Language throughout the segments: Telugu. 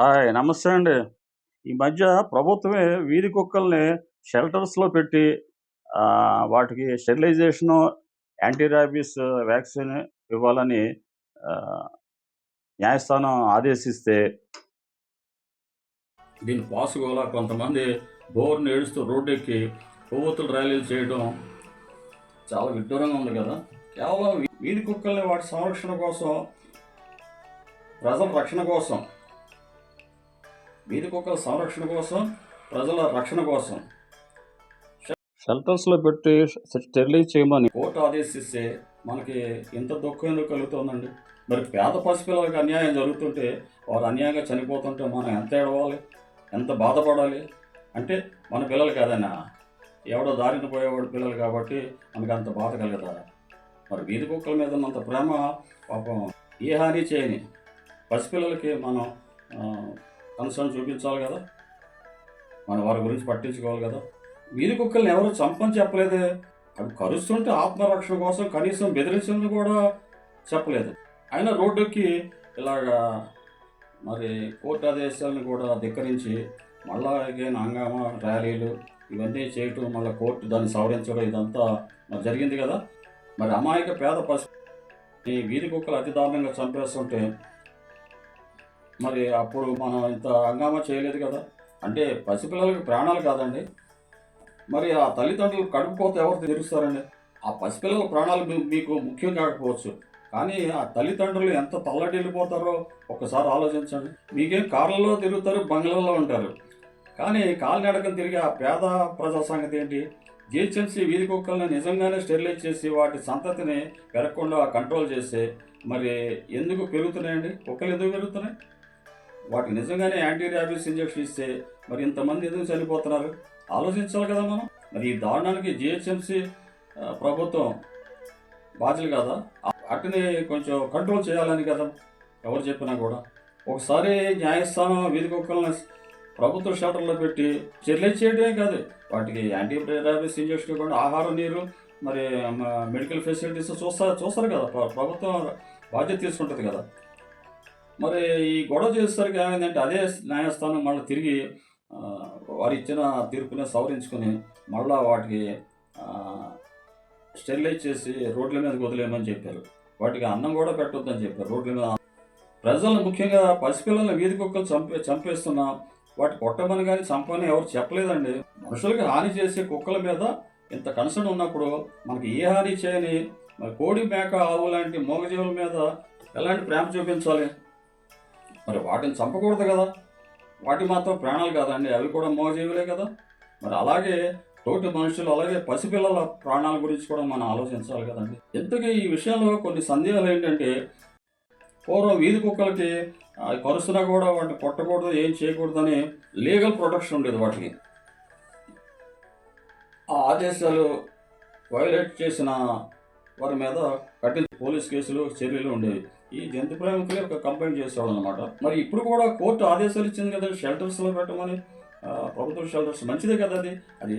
హాయ్ నమస్తే అండి. ఈ మధ్య ప్రభుత్వమే వీధి కుక్కల్ని షెల్టర్స్లో పెట్టి వాటికి స్టెరిలైజేషను యాంటీ ర్యాబీస్ వ్యాక్సిన్ ఇవ్వాలని న్యాయస్థానం ఆదేశిస్తే. దీని పాసుకోలా కొంతమంది బోర్ని ఏడుస్తూ రోడ్డెక్కి కొవ్వొత్తులు ర్యాలీలు చేయడం చాలా విడ్డూరంగా ఉంది కదా. కేవలం వీధి కుక్కల్ని వాటి సంరక్షణ కోసం ప్రజల రక్షణ కోసం వీధి కుక్కల సంరక్షణ కోసం ప్రజల రక్షణ కోసం. షెల్టర్స్లో పెట్టి స్టెరిలైజ్ చేయమని. కోర్టు ఆదేశిస్తే మనకి ఇంత దుఃఖం ఎందుకు కలుగుతుందండి? మరి పేద పసిపిల్లలకు అన్యాయం జరుగుతుంటే వారు అన్యాయంగా చనిపోతుంటే మనం ఎంత ఏడవాలి? ఎంత బాధపడాలి? అంటే మన పిల్లలు కాదన్నా ఎవడో దారిన పోయేవాడు పిల్లలు కాబట్టి మనకు అంత బాధ కలగదా? మరి వీధి కుక్కల మీద ఉన్నంత ప్రేమ పాపం ఏ హాని చేయని పసిపిల్లలకి మనం కన్సర్న్ చూపించాలి కదా. మన వారి గురించి పట్టించుకోవాలి కదా. వీధి కుక్కల్ని ఎవరు చంపని చెప్పలేదే. అవి కరుస్తుంటే ఆత్మరక్షణ కోసం కనీసం బెదిరించని కూడా చెప్పలేదు. అయినా రోడ్డుకి ఇలాగా మరి కోర్టు ఆదేశాలను కూడా ధిక్కరించి మళ్ళా అగైన్ హంగామా ర్యాలీలు ఇవన్నీ చేయటం మళ్ళీ కోర్టు దాన్ని సవరించడం ఇదంతా మరి జరిగింది కదా. మరి అమాయక పేద పసి ఈ వీధి కుక్కలు అతి దారుణంగా చంపేస్తుంటే మరి అప్పుడు మనం ఇంత హంగామా చేయలేదు కదా. అంటే పసిపిల్లలకి ప్రాణాలు కాదండి. మరి ఆ తల్లిదండ్రులు కడుపుకోతే ఎవరు తీరుస్తారండి? ఆ పసిపిల్లల ప్రాణాలు మీకు ముఖ్యం కాకపోవచ్చు. కానీ ఆ తల్లిదండ్రులు ఎంత తల్లడిల్లిపోతారో ఒకసారి ఆలోచించండి. మీకేం కార్లలో తిరుగుతారు బంగ్లాల్లో ఉంటారు. కానీ కాలినడకం తిరిగి ఆ పేద ప్రజా సంగతి ఏంటి? జిహెచ్ఎంసీ వీధి కుక్కల్ని నిజంగానే స్టెరిలైజ్ చేసి వాటి సంతతిని పెరగకుండా కంట్రోల్ చేస్తే మరి ఎందుకు పెరుగుతున్నాయండి? కుక్కలు ఎందుకు పెరుగుతున్నాయి? వాటికి నిజంగానే యాంటీ ర్యాబీస్ ఇంజక్షన్ ఇస్తే మరి ఇంతమంది ఎందుకు చనిపోతున్నారు? ఆలోచించాలి కదా మనం. మరి ఈ దారుణానికి జిహెచ్ఎంసీ ప్రభుత్వం బాధ్యులు కదా? వాటిని కొంచెం కంట్రోల్ చేయాలని కదా ఎవరు చెప్పినా కూడా. ఒకసారి న్యాయస్థానం వీధి కుక్కలను ప్రభుత్వ షటర్లో పెట్టి స్టెరిలైజ్ చేయడమే కాదు. వాటికి యాంటీ ర్యాబీస్ ఇంజక్షన్ ఇవ్వకుండా ఆహారం నీరు మరి మెడికల్ ఫెసిలిటీస్ చూస్తారు చూస్తారు కదా. ప్రభుత్వం బాధ్యత తీసుకుంటుంది కదా. మరి ఈ గొడవ చేసేసరికి ఏమైందంటే అదే న్యాయస్థానం మళ్ళీ తిరిగి వారు ఇచ్చిన తీర్పుని సవరించుకొని మళ్ళా వాటికి స్టెరిలైజ్ చేసి రోడ్ల మీద వదిలేయమని చెప్పారు. వాటికి అన్నం కూడా పెట్టొద్దని చెప్పారు. రోడ్ల మీద ప్రజలను ముఖ్యంగా పసిపిల్లల్ని వీధి కుక్కలు చంపే చంపేస్తున్నా వాటి కొట్టమని కానీ చంపని ఎవరు చెప్పలేదండి. మనుషులకి హాని చేసే కుక్కల మీద ఇంత కన్సర్న్ ఉన్నప్పుడు మనకి ఏ హాని చేయని మరి కోడి మేక ఆవు లాంటి మూగజీవుల మీద ఎలాంటి ప్రేమ చూపించాలి? మరి వాటిని చంపకూడదు కదా. వాటి మాత్రం ప్రాణాలు కాదండి అవి కూడా మోజీవులే కదా. మరి అలాగే తోటి మనుషులు అలాగే పసిపిల్లల ప్రాణాల గురించి కూడా మనం ఆలోచించాలి కదండి. ఇంతకీ ఈ విషయంలో కొన్ని సందేహాలు ఏంటంటే పూర్వం వీధి కుక్కలకి కరుసున కరుస్తున్నా కూడా వాటిని కొట్టకూడదు ఏం చేయకూడదు అని లీగల్ ప్రొటెక్షన్ ఉండేది వాటికి. ఆ ఆదేశాలు వైలేట్ చేసిన వారి మీద కఠిన పోలీస్ కేసులు చర్యలు ఉండేవి. ఈ జంతు ప్రేమికులే ఒక కంప్లైంట్ చేసేవాడు అనమాట మరి ఇప్పుడు కూడా కోర్టు ఆదేశాలు ఇచ్చింది కదా షెల్టర్స్లో పెట్టమని. ప్రభుత్వ షెల్టర్స్ మంచిదే కదా అది. అది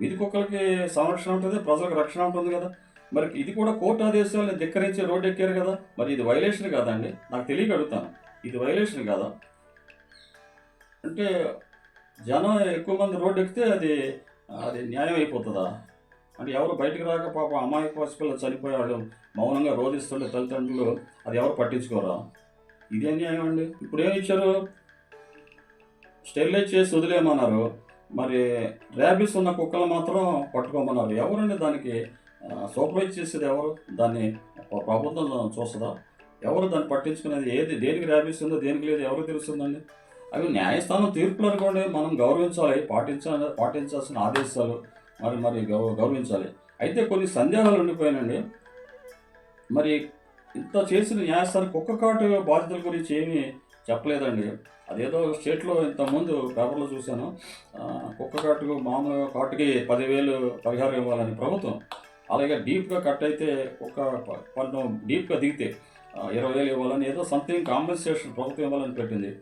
వీధి కుక్కలకి సంరక్షణ ఉంటుంది ప్రజలకు రక్షణ ఉంటుంది కదా. మరి ఇది కూడా కోర్టు ఆదేశాలను ధిక్కరించి రోడ్డు ఎక్కారు కదా. మరి ఇది వైలేషన్ కాదండి. నాకు తెలియక అడుగుతాను ఇది వైలేషన్ కాదా? అంటే జనం ఎక్కువ మంది రోడ్డు ఎక్కితే అది అది న్యాయం అయిపోతుందా అంటే ఎవరు బయటకు రాక పాప అమాయక పసిపిల్ల చనిపోయాడు మౌనంగా రోధిస్తుండే తల్లిదండ్రులు అది ఎవరు పట్టించుకోరా? ఇదే అన్యాయం అండి. ఇప్పుడు ఏమి ఇచ్చారు? స్టెరిలైజ్ చేసి వదిలేయమన్నారు. మరి ర్యాబీస్ ఉన్న కుక్కలు మాత్రం పట్టుకోమన్నారు. ఎవరండి దానికి సూపర్వైజ్ చేసేది ఎవరు? దాన్ని ప్రభుత్వం చూస్తుందా? ఎవరు దాన్ని పట్టించుకునేది? ఏది దేనికి ర్యాబీస్ ఉందో దేనికి లేదు ఎవరు తెలుస్తుందండి? అవి న్యాయస్థానం తీర్పులు అనుకోండి మనం గౌరవించాలి పాటించాలి పాటించాల్సిన ఆదేశాలు. మరి మరి గౌ గౌరవించాలి. అయితే కొన్ని సందేహాలు ఉండిపోయానండి మరి ఇంత చేసిన న్యాయస్థానం కుక్క కాటు బాధితుల గురించి ఏమీ చెప్పలేదండి. అదేదో స్టేట్లో ఇంతకుముందు పేపర్లో చూశాను. కుక్క కాటుకు మామూలుగా కాటుకి పదివేలు పరిహారం ఇవ్వాలని ప్రభుత్వం అలాగే డీప్గా కట్ అయితే కుక్క ప- పన్ను డీప్గా దిగితే ఇరవై వేలు ఇవ్వాలని ఏదో సంథింగ్ కాంపెన్సేషన్ ప్రభుత్వం ఇవ్వాలని పెట్టింది.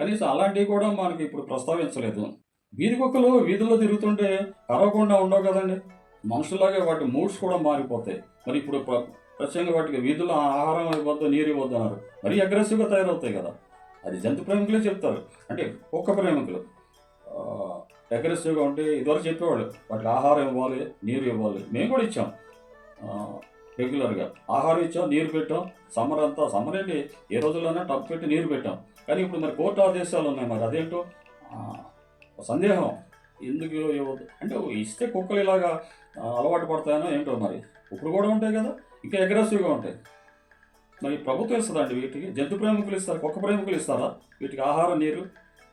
కనీసం అలాంటివి కూడా మనకి ఇప్పుడు ప్రస్తావించలేదు. వీధి కుక్కలు వీధుల్లో తిరుగుతుంటే కరవకుండా ఉండవు కదండి. మనుషులాగే వాటి మూడ్స్ కూడా మారిపోతాయి. మరి ఇప్పుడు ప్రత్యేకంగా వాటికి వీధుల్లో ఆహారం ఇవ్వద్దు నీరు ఇవ్వద్దు అన్నారు. మరీ అగ్రెసివ్గా తయారవుతాయి కదా. అది జంతు ప్రేమికులే చెప్తారు. అంటే కుక్క ప్రేమికులు. అగ్రెసివ్గా ఉంటే ఇదివరకు చెప్పేవాళ్ళు వాటికి ఆహారం ఇవ్వాలి నీరు ఇవ్వాలి. మేము కూడా ఇచ్చాం. రెగ్యులర్గా ఆహారం ఇచ్చాం నీరు పెట్టాం. సమ్మర్ అంతా సమ్మర్ ఏంటి? ఏ రోజుల్లోనే టప్ పెట్టి నీరు పెట్టాం. కానీ ఇప్పుడు మరి కోర్టు ఆదేశాలు ఉన్నాయి మరి అదేంటో? సందేహం. ఎందుకు ఇవ్వద్దు అంటే ఇస్తే కుక్కలు ఇలాగా అలవాటు పడతాయనో ఏంటో మరి. ఇప్పుడు కూడా ఉంటాయి కదా ఇంకా అగ్రెసివ్గా ఉంటాయి. మరి ప్రభుత్వం ఇస్తుందండి వీటికి. జంతు ప్రేమికులు ఇస్తారు కుక్క ప్రేమికులు ఇస్తారా? వీటికి ఆహారం నీరు.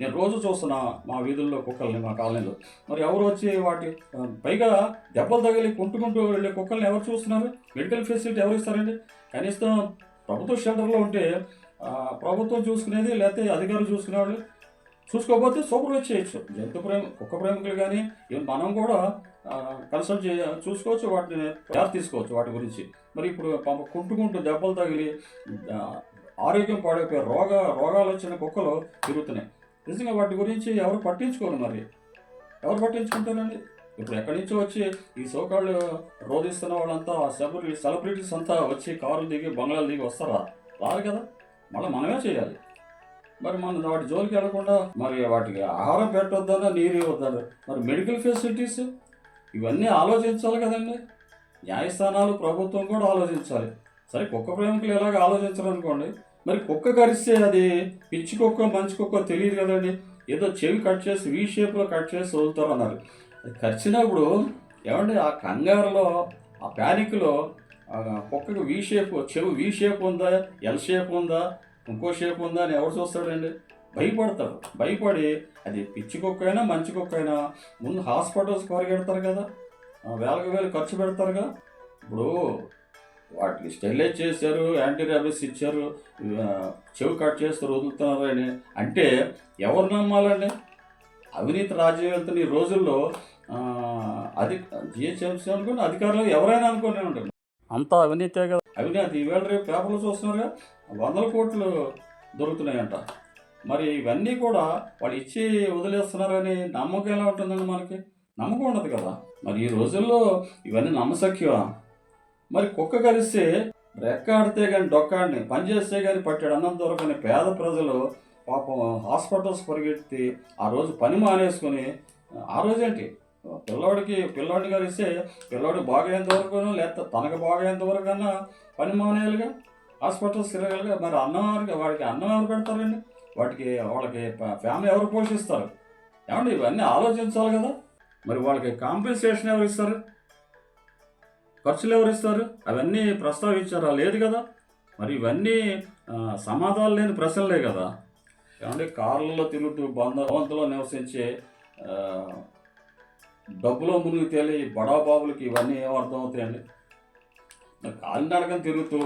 నేను రోజు చూస్తున్నా మా వీధుల్లో కుక్కల్ని మా కాలనీలో. మరి ఎవరు వచ్చి వాటి పైగా దెబ్బలు తగిలి కుంటుకుంటూ వెళ్ళే కుక్కల్ని ఎవరు చూస్తున్నారు? మెడికల్ ఫెసిలిటీ ఎవరు ఇస్తారండి? కనీసం ప్రభుత్వ షెల్టర్లో ఉంటే ప్రభుత్వం చూసుకునేది లేకపోతే అధికారులు చూసుకునేవాళ్ళు. చూసుకోకపోతే సూపర్వైజ్ చేయొచ్చు జంతు ప్రేమ కుక్క ప్రేమికులు కానీ మనం కూడా కన్సల్ట్ చే చూసుకోవచ్చు వాటిని జాగ్రత్త తీసుకోవచ్చు వాటి గురించి. మరి ఇప్పుడు పాప కుంటుకుంటూ దెబ్బలు తగిలి ఆరోగ్యం పాడైపోయి రోగ రోగాలు వచ్చిన కుక్కలు తిరుగుతున్నాయి. నిజంగా వాటి గురించి ఎవరు పట్టించుకోరు మరి. ఎవరు పట్టించుకుంటారండి? ఇప్పుడు ఎక్కడి నుంచో వచ్చి ఈ సోకాళ్ళు రోధిస్తున్న వాళ్ళంతా సెలబ్రిటీ సెలబ్రిటీస్ అంతా వచ్చి కారులు దిగి బంగ్లాలు దిగి వస్తారా? రారు కదా. మళ్ళీ మనమే చేయాలి. మరి మనం వాటి జోలికి వెళ్ళకుండా మరి వాటికి ఆహారం పెట్టొద్దన్నా నీరు ఇవ్వద్దా మరి మెడికల్ ఫెసిలిటీస్? ఇవన్నీ ఆలోచించాలి కదండి. న్యాయస్థానాలు ప్రభుత్వం కూడా ఆలోచించాలి. సరే కుక్క ప్రేమికులు ఎలాగ ఆలోచించాలనుకోండి మరి కుక్క కరిస్తే అది పిచ్చి కుక్క మంచి కుక్క తెలియదు కదండి. ఏదో చెవి కట్ చేసి వీ షేప్లో కట్ చేసి వదులుతారు అన్నారు అది కరిచినప్పుడు ఏమండి ఆ కంగారులో ఆ ప్యానిక్లో కుక్కకు వీ షేప్ చెవి వీ షేప్ ఉందా ఎల్ షేప్ ఉందా ఇంకో షేప్ ఉందా అని ఎవరు చూస్తాడండి? భయపడతాడు. భయపడి అది పిచ్చి కుక్క అయినా మంచి కుక్క అయినా ముందు హాస్పిటల్స్ పరిగెడతారు కదా. వేలకు వేలు ఖర్చు పెడతారుగా ఇప్పుడు వాటికి స్టెరిలైజ్ చేశారు యాంటీ ర్యాబిస్ ఇచ్చారు చెవి కట్ చేస్తారు వదులుతున్నారు అని అంటే ఎవరు నమ్మాలండి? అవినీతి రాజ్యం వెళ్తున్న ఈ రోజుల్లో అది జిహెచ్ఎంసీ అనుకుని అధికారులు ఎవరైనా అనుకునే ఉంటారు అంతా అవినీతే కదా. అవినీతి ఈవేళ రేపు పేపర్లు చూస్తున్నారుగా వందల కోట్లు దొరుకుతున్నాయంట. మరి ఇవన్నీ కూడా వాళ్ళు ఇచ్చి వదిలేస్తున్నారని నమ్మకం ఎలా ఉంటుందండి మనకి? నమ్మకం ఉండదు కదా. మరి ఈ రోజుల్లో ఇవన్నీ నమ్మసక్యమా మరి కుక్క కలిస్తే రెక్కాడితే కానీ డొక్కాడిని పని చేస్తే కానీ పట్టాడు అన్నం దొరకని పేద ప్రజలు పాపం హాస్పిటల్స్ పరిగెత్తి ఆ రోజు పని మానేసుకొని ఆ రోజేంటి? పిల్లోడికి పిల్లోడి గారు ఇస్తే పిల్లోడు బాగయ్యేంత వరకు లేకపోతే తనకు బాగయ్యేంత వరకు కన్నా పని మానేయాలిగా? హాస్పిటల్స్ తిరగాలిగా? మరి అన్నం వాడికి అన్నం ఎవరు పెడతారండి. వాటికి వాళ్ళకి ఫ్యామిలీ ఎవరు పోషిస్తారు? ఏమండి ఇవన్నీ ఆలోచించాలి కదా. మరి వాళ్ళకి కాంపెన్సేషన్ ఎవరు ఇస్తారు? ఖర్చులు ఎవరు ఇస్తారు? అవన్నీ ప్రస్తావించారా? లేదు కదా. మరి ఇవన్నీ సమాధానం లేని ప్రశ్నలే కదా. ఏమంటే కార్లలో తిరుగుతూ బంధవంతులో నివసించే డబ్బులో మునిగి తేలి బడాబాబులకి ఇవన్నీ ఏం అర్థం అవుతాయండి మరి తిరుగుతూ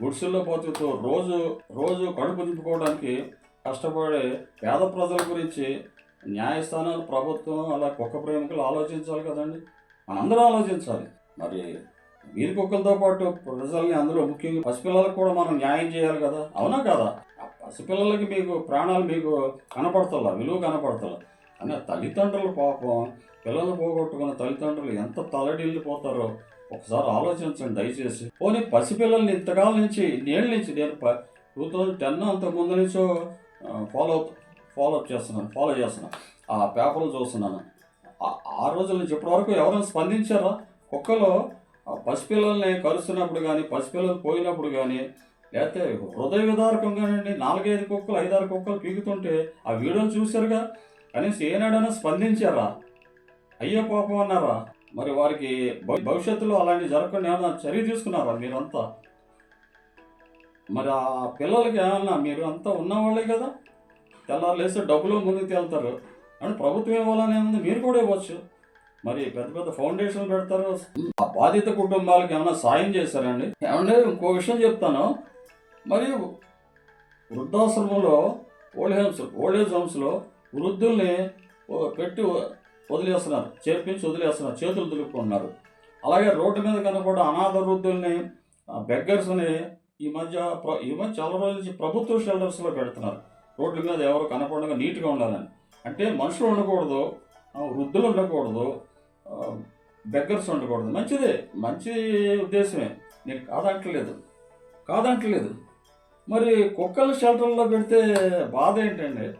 గుడిసెల్లో బతుకుతూ రోజు రోజు కడుపు నింపుకోవడానికి కష్టపడే పేద ప్రజల గురించి న్యాయస్థానాలు ప్రభుత్వం అలా కుక్క ప్రేమికులు ఆలోచించాలి కదండి. మనందరూ ఆలోచించాలి. మరి వీరి కుక్కలతో పాటు ప్రజల్ని అందులో ముఖ్యంగా పసిపిల్లలకు కూడా మనం న్యాయం చేయాలి కదా? అవునా కదా? ఆ పసిపిల్లలకి మీకు ప్రాణాలు మీకు కనపడతలా విలువ కనపడతలా? కానీ తల్లిదండ్రులు పాపం పిల్లలు పోగొట్టుకున్న తల్లిదండ్రులు ఎంత తలడిల్లిపోతారో ఒకసారి ఆలోచించండి దయచేసి. పోనీ పసిపిల్లల్ని ఇంతకాల నుంచి నేను నుంచి నేను టూ థౌజండ్ టెన్ అంతకుముందు ముందు నుంచో ఫాలో ఫాలో అప్ చేస్తున్నాను ఫాలో చేస్తున్నాను. ఆ పేపర్లు చూస్తున్నాను. ఆ- రోజుల నుంచి ఇప్పటి వరకు ఎవరైనా స్పందించారా? కుక్కలో ఆ పసిపిల్లల్ని కరుస్తున్నప్పుడు కానీ పసిపిల్లలు పోయినప్పుడు కానీ లేకపోతే హృదయ విదారకంగానండి నాలుగైదు కుక్కలు ఐదారు కుక్కలు పీకుతుంటే ఆ వీడియోలు చూశారుగా? కనీసం ఏనాడైనా స్పందించారా? అయ్యో పాపం అన్నారా? మరి వారికి భవిష్యత్తులో అలాంటి జరగకుండా ఏమైనా చర్య తీసుకున్నారా మీరంతా? మరి ఆ పిల్లలకి ఏమన్నా మీరు అంతా ఉన్నవాళ్ళే కదా? తెల్లారు లేస్తే డబ్బులు ముందుకు తేలుతారు. అంటే ప్రభుత్వం ఇవ్వాలనే ఉంది మీరు కూడా ఇవ్వచ్చు. మరి పెద్ద పెద్ద ఫౌండేషన్ పెడతారు. ఆ బాధిత కుటుంబాలకు ఏమైనా సాయం చేశారండి? ఏమంటే ఇంకో విషయం చెప్తాను. మరి వృద్ధాశ్రమంలో ఓల్డ్ హోమ్స్ ఓల్డ్ ఏజ్ హోమ్స్లో వృద్ధుల్ని పెట్టి వదిలేస్తున్నారు చేర్పించి వదిలేస్తున్నారు చేతులు దులుపుకుంటున్నారు అలాగే రోడ్డు మీద కనపడే అనాథ వృద్ధుల్ని బెగ్గర్స్ని ఈ మధ్య ప్ర- ఈ మధ్య చాలా రోజుల నుంచి ప్రభుత్వ షెల్టర్స్లో పెడుతున్నారు. రోడ్ల మీద ఎవరు కనపడగా నీట్గా ఉండాలని. అంటే మనుషులు ఉండకూడదు వృద్ధులు ఉండకూడదు బెగ్గర్స్ ఉండకూడదు. మంచిదే మంచి ఉద్దేశమే. నేను కాదంటలేదు కాదంటలేదు. మరి కుక్కల షెల్టర్లో పెడితే బాధ ఏంటండి?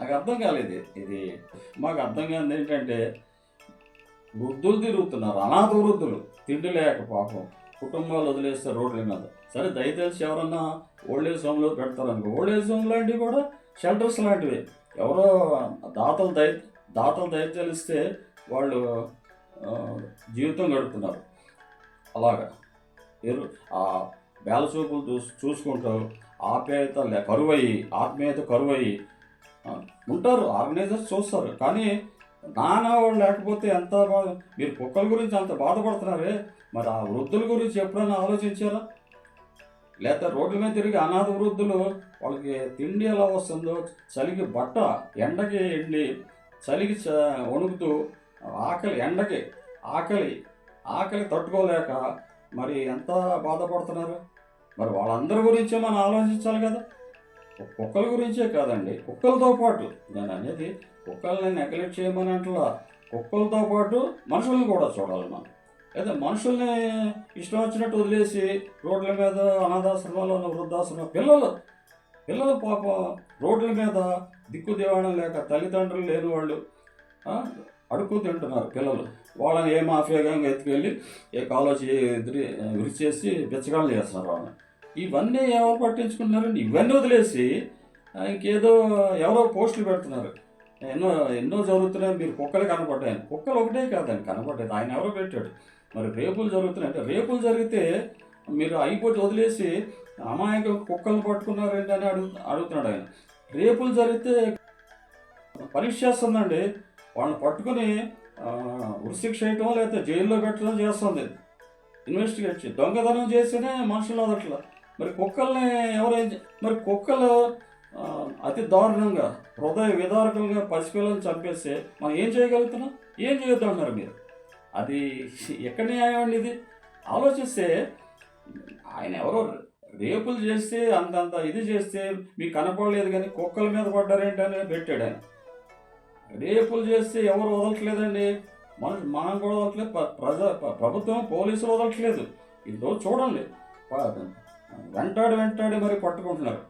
నాకు అర్థం కాలేదు. ఇది మాకు అర్థం కాదు ఏంటంటే వృద్ధులు తిరుగుతున్నారు అనాథ వృద్ధులు. తిండి లేక పాపం. కుటుంబాలు వదిలేస్తే రోడ్లు మీద సరే దయచేసి ఎవరన్నా ఓల్డ్ ఏజ్ హోమ్లో పెడతారు అనుకో ఓల్డ్ ఏజ్ హోమ్ లాంటివి కూడా షెల్టర్స్ లాంటివి. ఎవరో దాతలు దయ దాతలు దయ తెలిస్తే వాళ్ళు జీవితం గడుపుతున్నారు. అలాగా. ఆ బేల చూపులు చూసుకుంటూ ఆప్యాయత కరువయ్యి ఆత్మీయత కరువయ్యి ఉంటారు ఆర్గనైజర్స్ చూస్తారు. కానీ నానా లేకపోతే ఎంత బాధ మీరు కుక్కల గురించి అంత బాధపడుతున్నారే? మరి ఆ వృద్ధుల గురించి ఎప్పుడైనా ఆలోచించారా? లేదా రోడ్ల మీద తిరిగి అనాథ వృద్ధులు వాళ్ళకి తిండి ఎలా వస్తుందో చలికి బట్ట ఎండకి ఎండి చలికి చ వణుకుతూ ఆకలి ఎండకి ఆకలి ఆకలి తట్టుకోలేక మరి ఎంత బాధపడుతున్నారు? మరి వాళ్ళందరి గురించే మనం ఆలోచించాలి కదా. కుక్కల గురించే కాదండి. కుక్కలతో పాటు నేను అనేది కుక్కల్ని నెగ్లెక్ట్ చేయమని అంటలా కుక్కలతో పాటు మనుషుల్ని కూడా చూడాలి మనం. లేదా మనుషుల్ని ఇష్టం వచ్చినట్టు వదిలేసి రోడ్ల మీద అనాథాశ్రమాలు వృద్ధాశ్రమం పిల్లలు పిల్లలు పాపం రోడ్ల మీద దిక్కు దివాణం లేక తల్లిదండ్రులు లేని వాళ్ళు అడుక్కు తింటున్నారు పిల్లలు. వాళ్ళని ఏ మాఫియాగా ఎత్తుకెళ్ళి ఏ కాలేజీ ఎదురు విరిచేసి బిచ్చగాళ్ళు చేస్తున్నారు వాళ్ళని. ఇవన్నీ ఎవరు పట్టించుకుంటున్నారండి ఇవన్నీ వదిలేసి ఇంకేదో ఎవరో పోస్టులు పెడుతున్నారు. ఎన్నో ఎన్నో జరుగుతున్నాయి మీరు కుక్కలు కనపడ్డాయని కుక్కలు ఒకటే కాదండి కనపడ్డది ఆయన ఎవరో పెట్టాడు. మరి రేపులు జరుగుతున్నాయి అంటే రేపులు జరిగితే మీరు అయిపోయి వదిలేసి అమాయక కుక్కలు పట్టుకున్నారు అని అడుగు అడుగుతున్నాడు ఆయన. రేపులు జరిగితే పరీక్ష చేస్తుందండి. వాళ్ళని పట్టుకుని ఉరిశిక్ష చేయటం లేకపోతే జైల్లో పెట్టడం చేస్తుంది. ఇన్వెస్టిగేట్ చేసి దొంగతనం చేస్తేనే మనుషులు అదట్లా మరి కుక్కల్ని ఎవరైతే చే- మరి కుక్కలు అతి దారుణంగా హృదయ విదారకంగా పసిపిల్లల్ని చంపేస్తే మనం ఏం చేయగలుగుతున్నాం? ఏం చేయొద్దన్నారు మీరు? అది ఎక్కడ న్యాయం అండి ఇది? ఆలోచిస్తే ఆయన ఎవరో రేపులు చేస్తే అంతంత ఇది చేస్తే మీకు కనపడలేదు కానీ కుక్కల మీద పడ్డారేంటని పెట్టాడు ఆయన. రేపులు చేస్తే ఎవరు వదలట్లేదండి? మన మనం కూడా వదలట్లేదు. ప్రజా ప్రజ ప్రభుత్వం పోలీసులు వదలట్లేదు. ఇదో చూడండి. వెంటాడి వెంటాడి మరి పట్టుకుంటున్నారు.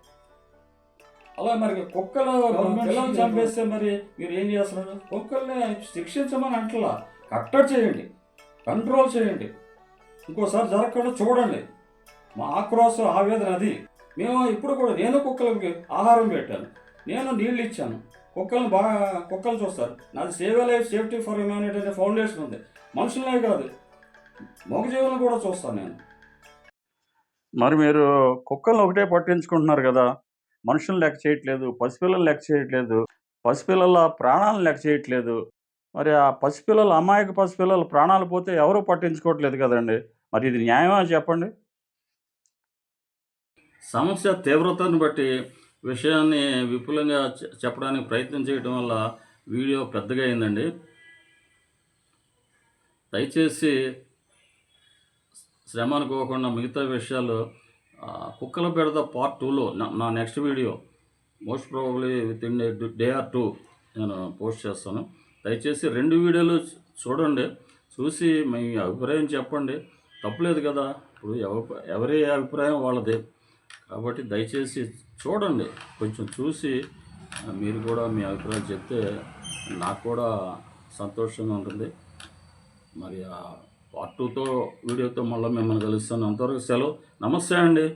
అలా మరి కుక్కలు పిల్లలు చంపేస్తే మరి మీరు ఏం చేస్తున్నారు? కుక్కల్ని శిక్షించమని అంటలా కట్టడి చేయండి కంట్రోల్ చేయండి. ఇంకోసారి జరగకుండా చూడండి. మా ఆక్రోశం ఆవేదన అది. మేము ఇప్పుడు కూడా నేను కుక్కలకి ఆహారం పెట్టాను. నేను నీళ్ళు ఇచ్చాను. కుక్కలను బాగా కుక్కలు చూస్తారు. నాది save life safety for humanity అనే ఫౌండేషన్ ఉంది. మనుషులనే కాదు మగజీవులను కూడా చూస్తాను నేను. మరి మీరు కుక్కలను ఒకటే పట్టించుకుంటున్నారు కదా. మనుషులను లెక్క చేయట్లేదు పసిపిల్లలు లెక్క చేయట్లేదు పసిపిల్లల ప్రాణాలను లెక్క చేయట్లేదు. మరి ఆ పసిపిల్లలు అమాయక పసిపిల్లల ప్రాణాలు పోతే ఎవరు పట్టించుకోవట్లేదు కదండి. మరి ఇది న్యాయమా చెప్పండి? సమస్య తీవ్రతను బట్టి విషయాన్ని విపులంగా చెప్పడానికి ప్రయత్నం చేయడం వల్ల వీడియో పెద్దగా అయిందండి. దయచేసి శ్రమ అనుకోకుండా మిగతా విషయాలు కుక్కల పెడత పార్ట్ టూలో నా next video most probably within day or two నేను పోస్ట్ చేస్తాను. దయచేసి రెండు వీడియోలు చూడండి. చూసి మీ అభిప్రాయం చెప్పండి. తప్పులేదు కదా. ఇప్పుడు ఎవరి అభిప్రాయం వాళ్ళది. కాబట్టి దయచేసి చూడండి. కొంచెం చూసి మీరు కూడా మీ అభిప్రాయం చెప్తే నాకు కూడా సంతోషంగా ఉంటుంది. మరి పార్ట్ టూతో వీడియోతో మళ్ళీ మిమ్మల్ని కలుస్తాను. అంతవరకు సెలవు. నమస్తే అండి.